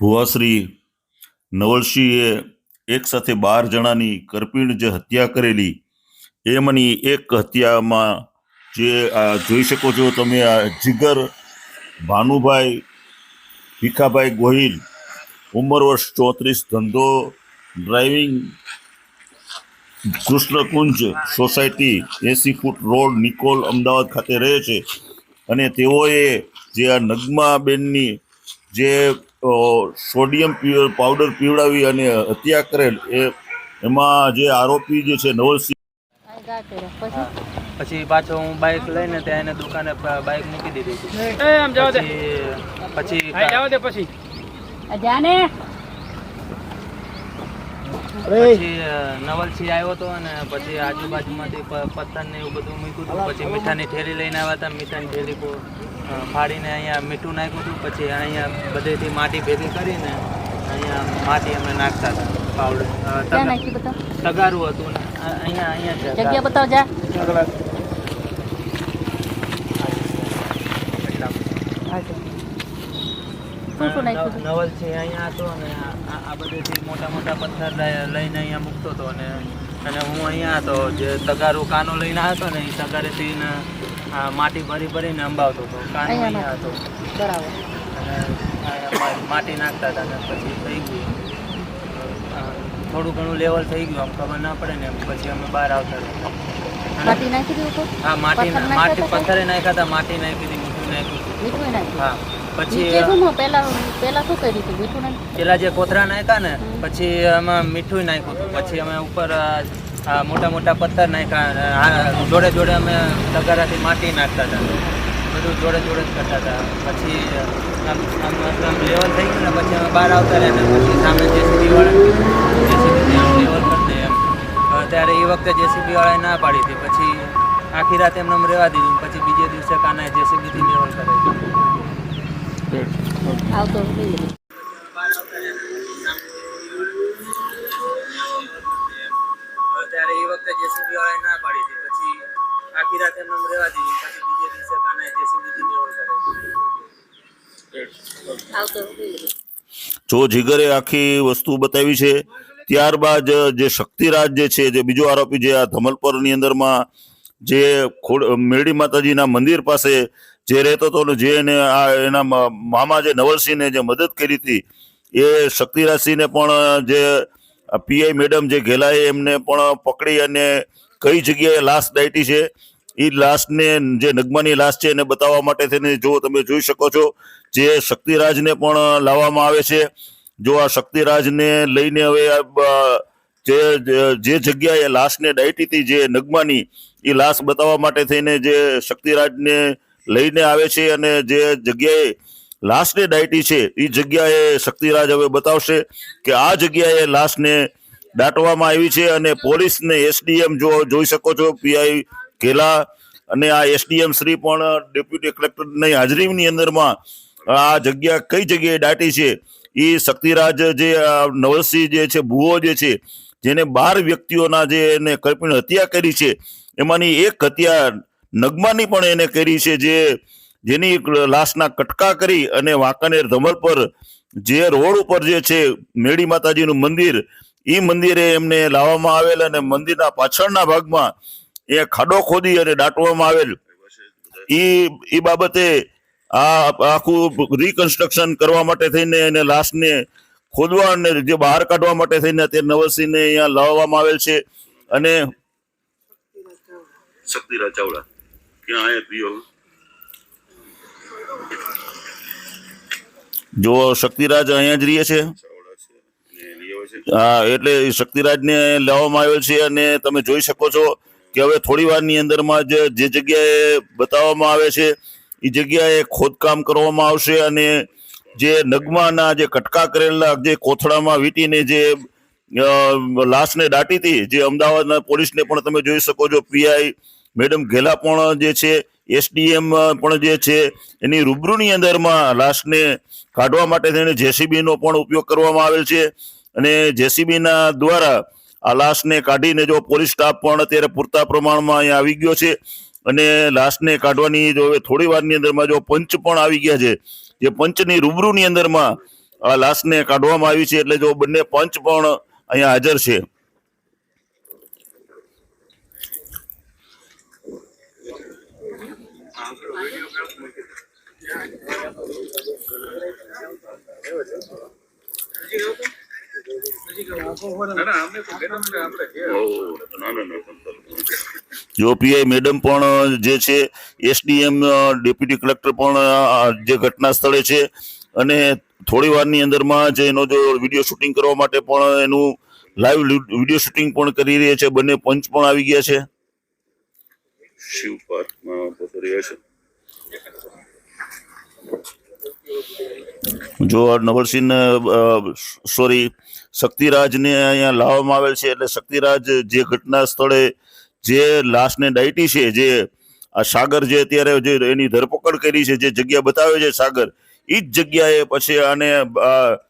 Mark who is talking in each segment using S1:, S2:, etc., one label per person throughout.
S1: ભુવાશ્રી નવલસિંહે એક સાથે બાર જણાની કરપીણ જે હત્યા કરેલી એમાંની એક હત્યામાં જે આ જોઈ શકો છો તમે આ જીગર ભાનુભાઈ ભીખાભાઈ ગોહિલ, ઉંમર વર્ષ ચોત્રીસ, ધંધો, ડ્રાઇવિંગ, કૃષ્ણકુંજ સોસાયટી, એસી ફૂટ રોડ, નિકોલ, અમદાવાદ ખાતે રહે છે. અને તેઓએ જે આ નગમાબેનની જે સોડિયમ પાવડર પીવડાવી અને હત્યા કરેલ એ એમાં જે આરોપી જે છે નવલસિંહ
S2: પછી
S3: પછી પાછો હું બાઇક લઈને ત્યાં એને દુકાને બાઇક મૂકી દીધી હતી.
S4: એ આમ જવા દે.
S3: પછી પછી
S4: દે પછી.
S2: જાને.
S3: પછી નવલસિંહ આવ્યો હતો અને પછી આજુબાજુમાંથી પથ્થર ને એવું બધું મૂક્યું હતું. પછી મીઠાની થેલી લઈને આવ્યા હતા. મીઠાની થેલી ફાડીને અહીંયા મીઠું નાખ્યું હતું પછી અહીંયા બધેથી માટી ભેગી કરીને અહીંયા માટી અમે નાખતા હતા પાવડર
S2: ક્યાં નાખી બતાવ?
S3: તગારું હતું ને અહીંયા અહીંયા
S2: જગ્યા બતાવ જા?
S3: નવલ છે અહીંયા હતો અને આ બધેથી મોટા મોટા પથ્થર લઈને અહીંયા મૂકતો હતો અને અને હું અહીંયા હતો જે તગારું કાનો લઈને આવ્યો હતો ને એ તગારેથી આ માટી ભરી ભરીને અંબાવતો હતો કાનો
S2: અહીંયા
S3: અહીંયા હતો
S2: બરાબર.
S3: અને માટી નાખતા હતા ને પછી થઈ ગયું. થોડું ઘણું લેવલ થઈ ગયું આમ ખબર ના પડે ને પછી અમે બહાર આવતા રહ્યા
S2: માટી નાખી દીધું
S3: હા માટી માટી
S2: હતા
S3: પથ્થરે નાખ્યા હતા માટી નાખી હતી મીઠું નાખ્યું
S2: મીઠું નાખ્યું?
S3: હા પછી
S2: પેલા પેલા શું કર્યું હતું? મીઠું નાખ્યું
S3: પેલા જે કોથરા નાખ્યા ને પછી એમાં મીઠું નાખ્યું હતું. પછી અમે ઉપર આ, મોટા મોટા પથ્થર નાખ્યા જોડે જોડે અમે તગારાથી માટી નાખતા હતા. બધું જોડે જોડે જ કરતા હતા. પછી આમ આમ લેવલ થઈ ગયું ને પછી અમે બહાર આવતા રહ્યા પછી સામે જેસીબીવાળા જેસીબી લેવલ કરી દે એમ. ત્યારે એ વખતે જેસીબીવાળાએ ના પાડી હતી. પછી આખી રાત એમને એમ રહેવા દીધું પછી બીજે દિવસે કાનાએ જેસીબીથી લેવલ કરાવી
S2: આવતો
S3: આખી રાત એમને રહેવા દીધી પછી બીજે દિવસે કાનાએ જેસીબી થી લેવલ કરાવી
S1: જો જીગરે આખી વસ્તુ બતાવી છે ત્યારબાદ જે શક્તિરાજ જે છે જે બીજો આરોપી જે આ ધમલપરની અંદરમાં જે ખોડ મેરડી માતાજીના મંદિર પાસે જે રહેતો હતો ને જે એને આ એના મામા જે નવલસિંહને જે મદદ કરી હતી એ શક્તિરાજસિંહને પણ જે પીઆઈ મેડમ જે ઘેલાએ એમને પણ પકડી અને કઈ જગ્યાએ લાશ દાટી છે એ લાશને જે નગમાની લાશ છે એને બતાવવા માટે થઈને જો તમે જોઈ શકો છો, જે શક્તિરાજને પણ લાવવામાં આવે છે. જો આ શક્તિરાજને લઈને હવે જે- જે જગ્યાએ લાશને ડાયટી હતી, જે નગમાની, એ લાશ બતાવવા માટે થઈને જે શક્તિરાજને લઈને આવે છે અને જે જગ્યાએ લાશને ડાયટી છે, એ જગ્યાએ શક્તિરાજ હવે બતાવશે કે આ જગ્યાએ લાશને દાટવામાં આવી છે અને પોલીસને એસડીએમ જો જોઈ શકો છો, પીઆઈ ઘેલા અને આ એસડીએમ શ્રી પણ ડેપ્યુટી કલેક્ટરની હાજરીની અંદરમાં આ જગ્યા કઈ જગ્યાએ દાટી છે? એ શક્તિરાજ જે નવલસિંહ જે છે, ભુવો જે છે, જેને બાર વ્યક્તિઓના જે એને કરપીણ હત્યા કરી છે, એમાંની એક હત્યા નગમાની પણ એને કરી છે, જે, જેની લાશના કટકા કરી અને વાંકાનેર ધમલ પર જે રોડ ઉપર જે છે, મેળી માતાજીનું મંદિર એ મંદિરે એમને લાવવામાં આવેલ અને મંદિરના પાછળના ભાગમાં એ ખાડો ખોદી અને દાટવામાં આવેલ. ઈ ઈ બાબતે આ આખું રિકન્સ્ટ્રક્શન કરવા માટે થઈને એને લાશને ખોદવા અને જે બહાર કાઢવા માટે થઈને અત્યારે નવલસિંહને અહીંયા લાવવામાં આવેલ છે. અને શક્તિરાજ ચાવડા ક્યાં જો શક્તિરાજ અહીંયા જ રહીએ છે? હા એટલે શક્તિરાજને લાવવામાં આવેલ છે અને તમે જોઈ શકો છો કે હવે થોડી વારની અંદરમાં જ જે જગ્યાએ બતાવવામાં આવે છે એ જગ્યાએ ખોદકામ કરવામાં આવશે અને જે નગમાના જે કટકા કરેલા જે કોથળામાં વીટીને જે લાશને દાટી હતી, જે અમદાવાદના પોલીસને પણ તમે જોઈ શકો છો, પીઆઈ મેડમ ઘેલા પણ જે છે, એસડીએમ પણ જે છે, એની રૂબરૂની અંદરમાં લાશને કાઢવા માટે તેને જેસીબીનો પણ ઉપયોગ કરવામાં આવેલ છે અને જેસીબીના દ્વારા આ લાશને કાઢીને જો પોલીસ સ્ટાફ પણ અત્યારે પૂરતા પ્રમાણમાં અહીંયા આવી ગયો છે અને લાશને કાઢવાની જો થોડી વારની અંદરમાં જો પંચ પણ આવી ગયા છે, જે પંચની રૂબરૂની અંદરમાં આ લાશને કાઢવામાં આવી છે એટલે જો બંને પંચ પણ અહીંયા હાજર છે. જો પીઆઈ મેડમ પણ જે છે, એસડીએમ ડેપ્યુટી કલેક્ટર પણ જે ઘટના સ્થળે છે અને થોડી વારની અંદરમાં જે એનો જો વીડિયો શૂટિંગ કરવા માટે પણ એનું લાઈવ વીડિયો શૂટિંગ પણ કરી રહ્યા છે. બંને પંચ પણ આવી ગયા છે. શિવ પાર્કમાં રહ્યા છે. જો નવરસિંહ સોરી, શક્તિરાજને અહીંયા લાવવામાં આવેલ છે, એટલે શક્તિરાજ જે ઘટના સ્થળે જે લાશને ડાયટી છે, જે આ સાગર જે અત્યારે જે એની ધરપકડ કરી છે, જે જગ્યા બતાવે છે સાગર એ જ જગ્યાએ પછી આને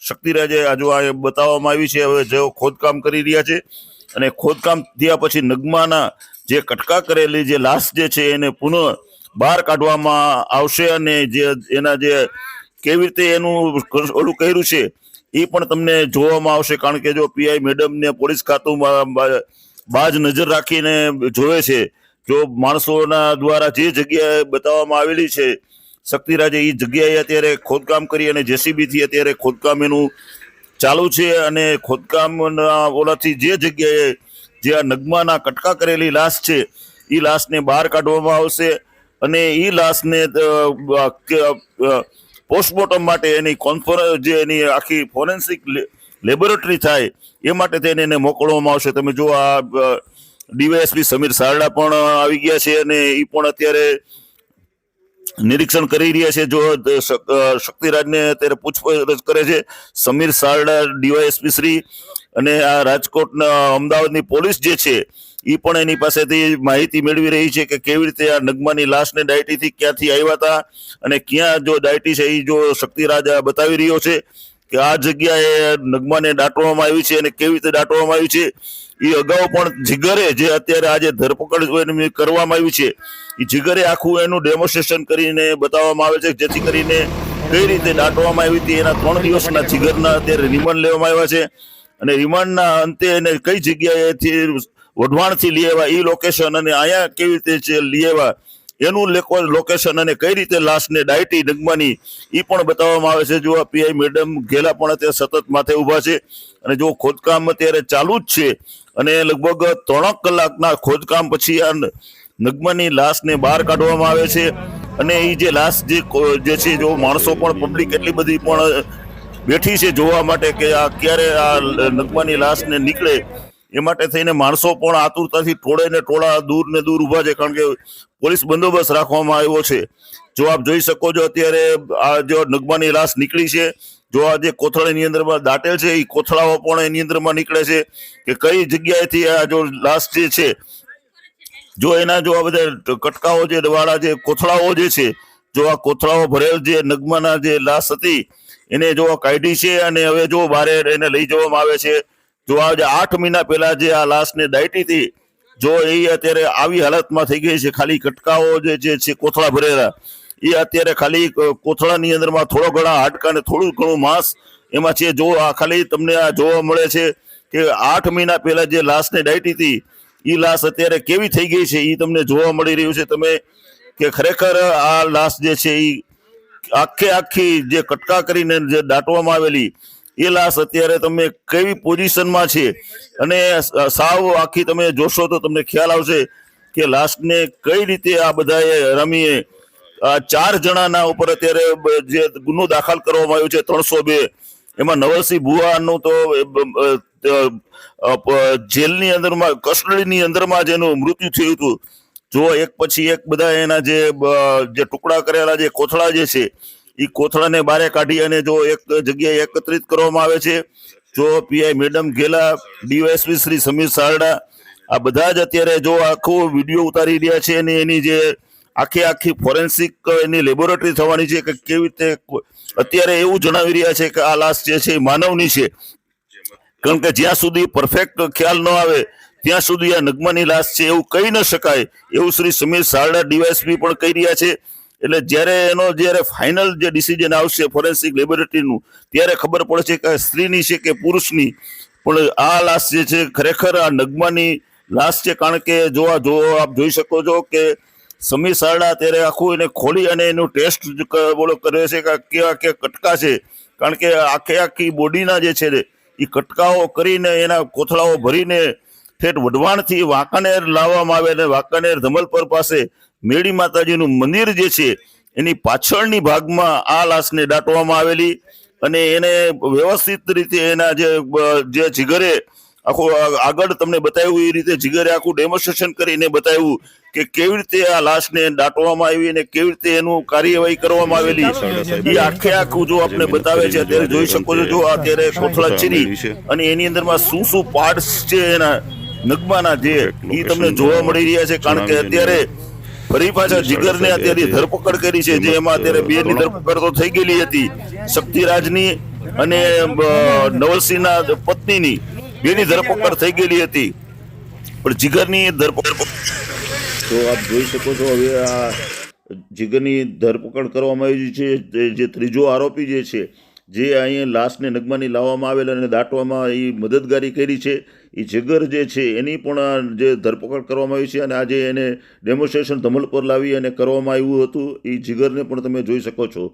S1: શક્તિરાજે આજુ આ બતાવવામાં આવી છે, હવે જેઓ ખોદકામ કરી રહ્યા છે, અને ખોદકામ થયા પછી નગમાના જે કટકા કરેલી જે લાશ જે છે, એને પુનઃ બહાર કાઢવામાં આવશે અને જે એના જે કેવી રીતે એનું ઓલું કર્યું છે, એ પણ તમને જોવામાં આવશે. કારણ કે જો પીઆઈ મેડમ ને પોલીસ ખાતું બાજ નજર રાખીને જોવે છે, જો માણસોના દ્વારા જે જગ્યાએ બતાવવામાં આવેલી છે, શક્તિરાજે એ જગ્યાએ અત્યારે ખોદકામ કરી અને જેસીબીથી અત્યારે ખોદકામ એનું ચાલુ છે અને ખોદકામના ઓલાથી જે જગ્યાએ જે આ નગમાના કટકા કરેલી લાશ છે એ લાશને બહાર કાઢવામાં આવશે અને એ લાશને પોસ્ટમોર્ટમ માટે એની કોન્ફરન્સ જે એની આખી ફોરેન્સિક લેબોરેટરી થાય, એ માટે તેને એને મોકલવામાં આવશે. તમે જો આ ડીવાયએસપી સમીર સારડા પણ આવી ગયા છે અને એ પણ અત્યારે નિરીક્ષણ કરી રહ્યા છે. જો શક- શક્તિરાજને અત્યારે પૂછપરછ કરે છે. સમીર સારડા, ડીવાયએસપી શ્રી અને આ રાજકોટના અમદાવાદની પોલીસ જે છે એ પણ એની પાસેથી માહિતી મેળવી રહી છે કે કેવી રીતે આ નગમાની લાશને ડાયટીથી ક્યાંથી આવ્યા હતા અને ક્યાં જો ડાયટી છે એ જો શક્તિરાજ બતાવી રહ્યો છે કે આ જગ્યાએ નગમાને દાટવામાં આવી છે અને કેવી રીતે દાટવામાં આવી છે એ અગાઉ પણ જીગરે જે અત્યારે આજે ધરપકડ કરવામાં આવી છે એ જીગરે આખું એનું ડેમોન્સ્ટ્રેશન કરીને બતાવવામાં આવે છે જેથી કરીને કઈ રીતે દાટવામાં આવી હતી એના ત્રણ દિવસના જીગરના અત્યારે રિમાન્ડ લેવામાં આવ્યા છે અને રિમાન્ડના અંતે એને કઈ જગ્યાએથી વઢવાણથી લઈ આવ્યા. એ લોકેશન અને અહીંયા કેવી રીતે છે લઈ આવ્યા? એનું લેકો લોકેશન અને કઈ રીતે લાશને ડાયટી ડગમાની એ પણ બતાવવામાં આવે છે. જો પીઆઈ મેડમ ઘેલા પણ અત્યારે સતત માથે ઊભા છે. અને જો ખોદકામ અત્યારે ચાલુ જ છે અને લગભગ ત્રણક કલાકના ખોદકામ પછી આ નગમાની લાશને બહાર કાઢવામાં આવે છે. અને એ જે લાશ જે છે, જો માણસો પણ પબ્લિક એટલી બધી પણ બેઠી છે જોવા માટે કે આ ક્યારે આ નગમાની લાશને નીકળે એ માટે થઈને માણસો પણ આતુરતાથી ટોળે ને ટોળા દૂર ને દૂર ઊભા છે, કારણ કે પોલીસ બંદોબસ્ત રાખવામાં આવ્યો છે. જો આપ જોઈ શકો છો, અત્યારે આ જો નગમાની લાશ નીકળી છે, જો આ જે કોથળાની અંદરમાં દાટેલ છે, એ કોથળાઓ પણ એની અંદરમાં નીકળે છે, કે કઈ જગ્યાએથી આ જો લાશ જે છે, જો એના જો આ બધા કટકાઓ જે વાળા જે કોથળાઓ જે છે, જો આ કોથળાઓ ભરેલ જે નગમાના જે લાશ હતી, એને જો કાઢી છે અને હવે જો બારે એને લઈ જવામાં આવે છે જો આ જે આઠ મહિના પહેલા જે આ લાશને દાયટી હતી, જો એ અત્યારે આવી હાલતમાં થઈ ગઈ છે, ખાલી કટકાઓ જે છે કોથળા ભરેલા, એ અત્યારે ખાલી કોથળાની અંદરમાં થોડો ઘણા હાડકા ને થોડું ઘણું માંસ એમાં છે. જો આ ખાલી તમને આ જોવા મળે છે કે આઠ મહિના પહેલા જે લાશને ડાયટી હતી એ લાશ અત્યારે કેવી થઈ ગઈ છે એ તમને જોવા મળી રહ્યું છે. તમે કે ખરેખર આ લાશ જે છે એ આખે આખી જે કટકા કરીને જે દાટવામાં આવેલી એ લાશ અત્યારે તમે કેવી પોઝિશનમાં છે? અને સાવ આખી તમે જોશો તો તમને ખ્યાલ આવશે કે લાશને કઈ રીતે આ બધાએ રમીએ. ચાર જણાના ઉપર અત્યારે જે ગુનો દાખલ કરવામાં આવ્યો છે, ત્રણસો બે. એમાં નવલસિંહ ભુવાનું તો જેલની અંદરમાં, કસ્ટડીની અંદરમાં જ એનું મૃત્યુ થયું હતું. જો એક પછી એક બધા એના જે ટુકડા કરેલા જે કોથળા જે છે એ કોથળાને બારે કાઢી અને જો એક જગ્યાએ એકત્રિત કરવામાં આવે છે, જો PI madam Gela DYSP Shri Samir Sarda, આ બધા જ અત્યારે જો આખો વીડિયો ઉતારી રહ્યા છે અને એની જે આખી આખી ફોરેન્સિક એની લેબોરેટરી થવાની છે કે કેવી રીતે અત્યારે એવું જણાવી રહ્યા છે કે આ લાશ જે છે એ માનવની છે. કારણ કે જ્યાં સુધી પરફેક્ટ ખ્યાલ ન આવે, ત્યાં સુધી આ નગમાની લાશ છે એવું કહી ન શકાય, એવું શ્રી સમીર સારડા ડીવાયએસપી પણ કહી રહ્યા છે. એટલે જ્યારે એનો જ્યારે ફાઇનલ જે ડિસિઝન આવશે ફોરેન્સિક લેબોરેટરીનું ત્યારે ખબર પડશે કે સ્ત્રીની છે કે પુરુષની. પણ આ લાશ જે છે, ખરેખર આ નગમાની લાશ છે, કારણ કે જો આ જો આપ જોઈ શકો છો કે સમીર સારડા ત્યારે આખું એને ખોલી અને એનું ટેસ્ટ બોલો કર્યો છે કે કેવા કે કટકા છે. કારણ કે આખે આખી બોડીના જે છે એ કટકાઓ કરીને એના કોથળાઓ ભરીને ઠેઠ વઢવાણથી વાંકાનેર લાવવામાં આવે અને વાંકાનેર ધમલપર પાસે મેળી માતાજીનું મંદિર જે છે, એની પાછળની ભાગમાં આ લાશને દાટવામાં આવેલી અને એને વ્યવસ્થિત રીતે એના જે જે જીગરે આખું આગળ તમને બતાવ્યું એ રીતે જીગરે આખું ડેમોન્સ્ટ્રેશન કરીને બતાવ્યું કે કેવી રીતે આ લાશને દાટવામાં આવી અને કેવી રીતે એનું કાર્યવાહી કરવામાં આવેલી. એ આખે આખું જો આપણે બતાવે છે, અત્યારે જોઈ શકો છો, જો અત્યારે કોથળા ચીરી અને એની અંદરમાં શું શું પાર્ટ્સ છે એના નગમાના જે, એ તમને જોવા મળી રહ્યા છે, કારણ કે અત્યારે ફરી પાછા જીગરને અત્યારે ધરપકડ કરી છે જે એમાં અત્યારે બે ની ધરપકડ તો થઈ ગયેલી હતી. શક્તિરાજની અને નવલસિંહના પત્નીની બેની ધરપકડ થઈ ગયેલી હતી. પણ જીગરની ધરપકડ તો આપ જોઈ શકો છો હવે આ જીગરની ધરપકડ કરવામાં આવી છે જે ત્રીજો આરોપી જે છે જે અહીંયા લાશને નગમાની લાવવામાં આવેલ અને દાટવામાં એ મદદગારી કરી છે એ જગર જે છે એની પણ આ જે ધરપકડ કરવામાં આવી છે અને આજે એને ડેમોન્સ્ટ્રેશન ધમલ પર લાવી અને કરવામાં આવ્યું હતું એ જીગરને પણ તમે જોઈ શકો છો.